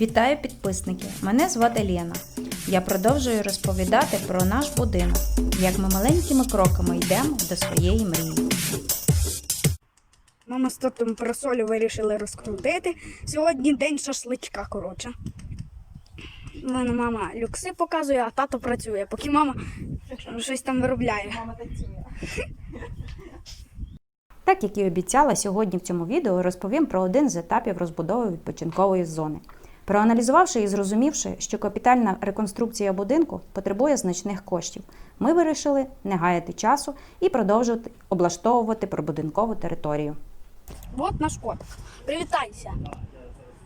Вітаю підписники! Мене звати Лена. Я продовжую розповідати про наш будинок, як ми маленькими кроками йдемо до своєї мрії. Мама з татом парасолю вирішили розкрутити. Сьогодні день шашличка, коротше. У мене мама люкси показує, а тато працює, поки мама щось там виробляє. Так як і обіцяла, сьогодні в цьому відео розповім про один з етапів розбудови відпочинкової зони. Проаналізувавши і зрозумівши, що капітальна реконструкція будинку потребує значних коштів, ми вирішили не гаяти часу і продовжувати облаштовувати прибудинкову територію. От наш кот. Привітайся.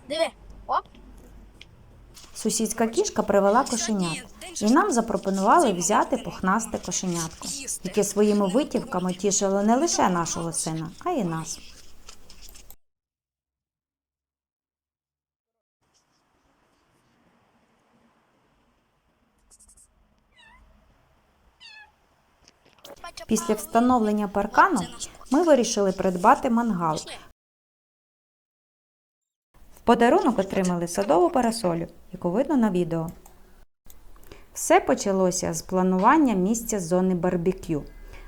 Диви. Оп. Сусідська кішка привела кошенят, і нам запропонували взяти пухнасте кошенятко, яке своїми витівками тішило не лише нашого сина, а й нас. Після встановлення паркану ми вирішили придбати мангал. В подарунок отримали садову парасолю, яку видно на відео. Все почалося з планування місця зони барбекю.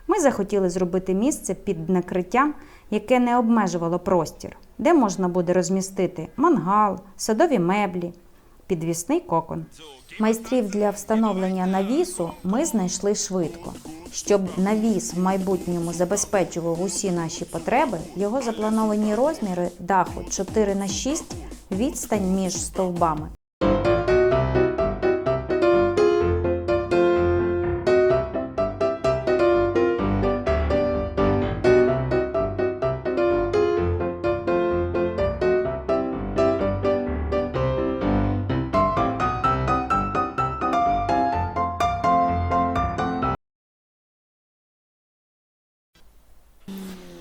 Ми захотіли зробити місце під накриттям, яке не обмежувало простір, де можна буде розмістити мангал, садові меблі, підвісний кокон. Майстрів для встановлення навісу ми знайшли швидко. Щоб навіс в майбутньому забезпечував усі наші потреби, його заплановані розміри даху 4 на 6 відстань між стовбами.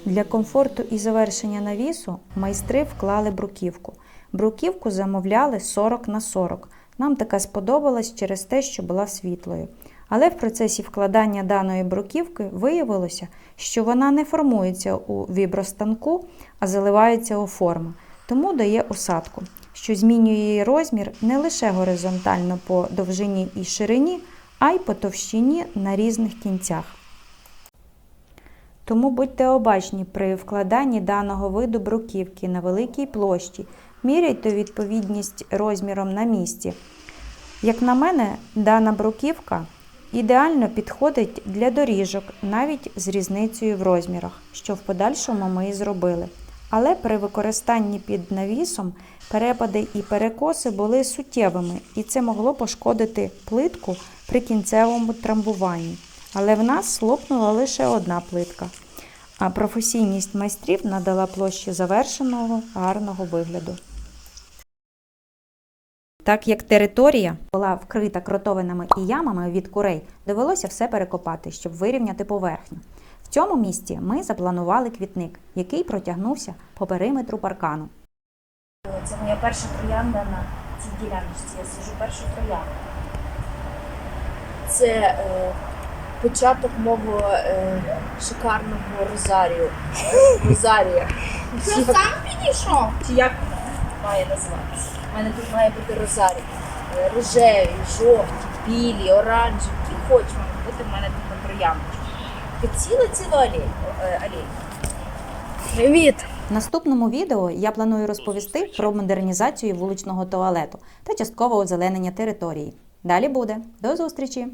Для комфорту і завершення навісу майстри вклали бруківку. Бруківку замовляли 40 на 40. Нам така сподобалась через те, що була світлою. Але в процесі вкладання даної бруківки виявилося, що вона не формується у вібростанку, а заливається у форму, тому дає осадку, що змінює її розмір не лише горизонтально по довжині і ширині, а й по товщині на різних кінцях. Тому будьте обачні при вкладанні даного виду бруківки на великій площі, міряйте відповідність розміром на місці. Як на мене, дана бруківка ідеально підходить для доріжок, навіть з різницею в розмірах, що в подальшому ми і зробили. Але при використанні під навісом перепади і перекоси були суттєвими, і це могло пошкодити плитку при кінцевому трамбуванні. Але в нас лопнула лише одна плитка. А професійність майстрів надала площі завершеного гарного вигляду. Так як територія була вкрита кротовинами і ямами від курей, довелося все перекопати, щоб вирівняти поверхню. В цьому місці ми запланували квітник, який протягнувся по периметру паркану. Це моя перша троянда на цій діляночці. Я сижу першу троянду. Це е, початок мого е, шикарного розарію. Розарія. Що сам підійшов? Чи як має називатися? У мене тут має бути розарій. Е, Рожеві, жовті, білі, оранжеві, які хоч можуть бути в мене тут на трояндочці. Таке ціле ціле алей. е. Привіт. В наступному відео я планую розповісти про модернізацію вуличного туалету та часткове озеленення території. Далі буде. До зустрічі!